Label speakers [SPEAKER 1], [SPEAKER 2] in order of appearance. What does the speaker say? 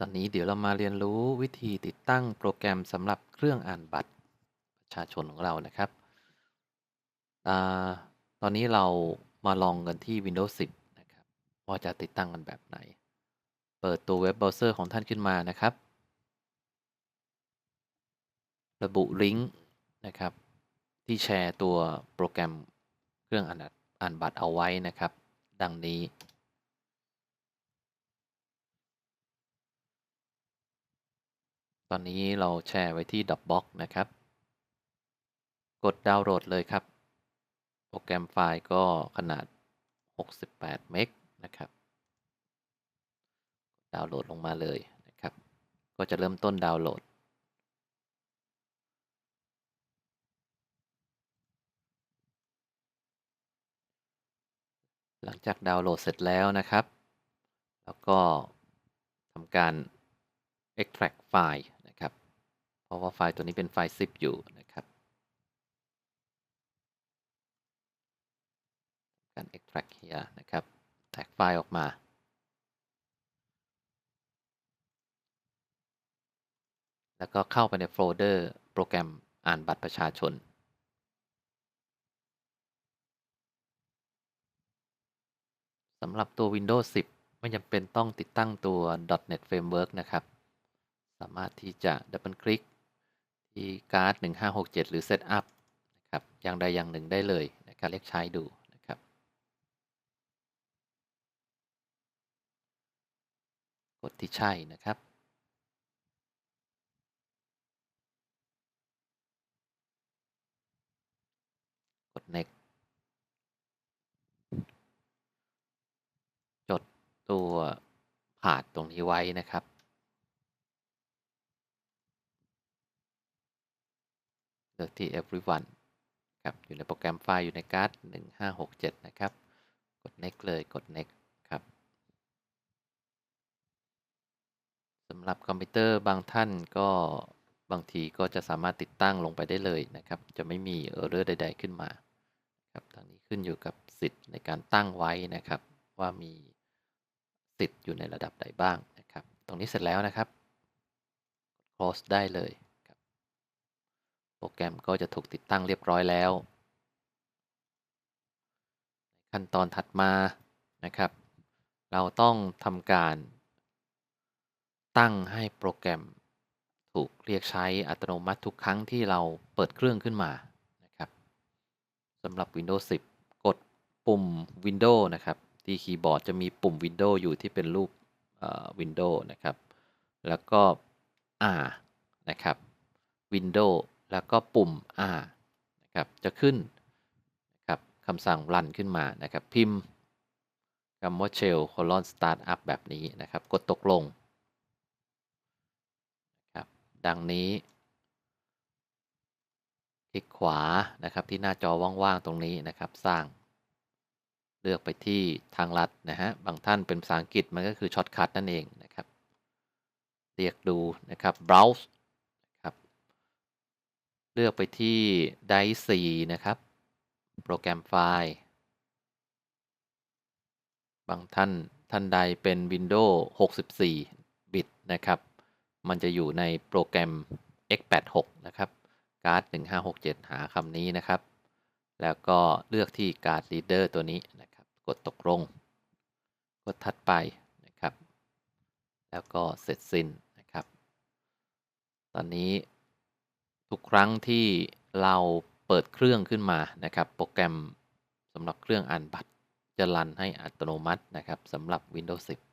[SPEAKER 1] ตอนนี้เดี๋ยวเรามาเรียนรู้วิธีติดตั้งโปรแกรมสำหรับเครื่องอ่านบัตรประชาชนของเรานะครับอตอนนี้เรามาลองกันที่ Windows 10 นะครับ ว่าจะติดตั้งกันแบบไหน เปิดตัวเว็บเบราว์เซอร์ของท่านขึ้นมานะครับ ระบุลิงก์นะครับ ที่แชร์ตัวโปรแกรมเครื่องอ่านอ่านบัตรเอาไว้นะครับ ดังนี้ ตอนนี้เราแชร์ไว้ที่ Dropbox นะครับ กดดาวน์โหลดเลยครับ โปรแกรมไฟล์ก็ขนาด 68 เมกนะครับ ดาวน์โหลดลงมาเลยนะครับ ก็จะเริ่มต้นดาวน์โหลด หลังจากดาวน์โหลดเสร็จแล้วนะครับ แล้วก็ทำการ extract ไฟล์ ราะว่าไฟล์ตัวนี้เป็นไฟล์ zip อยู่นะครับ การ extract here นะครับ แท็กไฟล์ออกมา แล้วก็เข้าไปในโฟลเดอร์โปรแกรมอ่านบัตรประชาชนสำหรับตัว Windows 10 ไม่จำเป็นต้องติดตั้งตัว .NET Framework นะครับ สามารถที่จะดับเบิลคลิก ที่การ์ด 1567 หรือ Setup นะครับอย่างใดอย่างหนึ่งได้เลยนการเรียกใช้ดูนะครับกดที่ใช่นะครับกด next จดตัวผ่านตรงนี้ไว้นะครับ เลือกที่ everyone ครับอยู่ในโปรแกรมไฟล์อยู่ในการ์ด 1567 นะครับ กด next เลยกด next ครับสำหรับคอมพิวเตอร์บางท่านก็บางทีก็จะสามารถติดตั้งลงไปได้เลยนะครับ จะไม่มี error ใด ๆ ขึ้นมาครับทางนี้ขึ้นอยู่กับสิทธิ์ในการตั้งไว้นะครับ ว่ามีสิทธิ์อยู่ในระดับใดบ้างนะครับ ตรงนี้เสร็จแล้วนะครับ close ได้เลย รับโปรแกรมก็จะถูกติดตั้งเรียบร้อยแล้ว ขั้นตอนถัดมานะครับ เราต้องทำการ ตั้งให้โปรแกรม ถูกเรียกใช้อัตโนมัติทุกครั้งที่เราเปิดเครื่องขึ้นมานะครับสำหรับ Windows 10 กดปุ่ม Windows นะครับที่คีย์บอร์ดจะมีปุ่ม Windows อยู่ที่เป็นรูป Windows นะครับ แล้วก็ R นะครับ Windows แล้วก็ปุ่ม R นะครับจะขึ้นนะครับคำสั่ง run ขึ้นมานะครับพิมพ์คำว่า shell colon startup แบบนี้นะครับ กดตกลงครับดังนี้ คลิกขวานะครับที่หน้าจอว่างๆตรงนี้นะครับสร้าง เลือกไปที่ทางลัดนะฮะบางท่านเป็นภาษาอังกฤษมันก็คือช็อตคัทนั่นเองนะครับ เรียกดูนะครับ browse เลือกไปที่ drive C นะครับ โปรแกรมไฟล์ บางท่านท่านใดเป็น Windows 64 บิตนะครับ มันจะอยู่ในโปรแกรม x86 นะครับ การ์ด 1567 หาคำนี้นะครับ แล้วก็เลือกที่การ์ด Reader ตัวนี้นะครับ กดตกลง กดถัดไปนะครับ แล้วก็เสร็จสิ้นนะครับ ตอนนี้ ทุกครั้งที่เราเปิดเครื่องขึ้นมานะครับ โปรแกรมสำหรับเครื่องอ่านบัตรจะรันให้อัตโนมัตินะครับสำหรับ Windows 10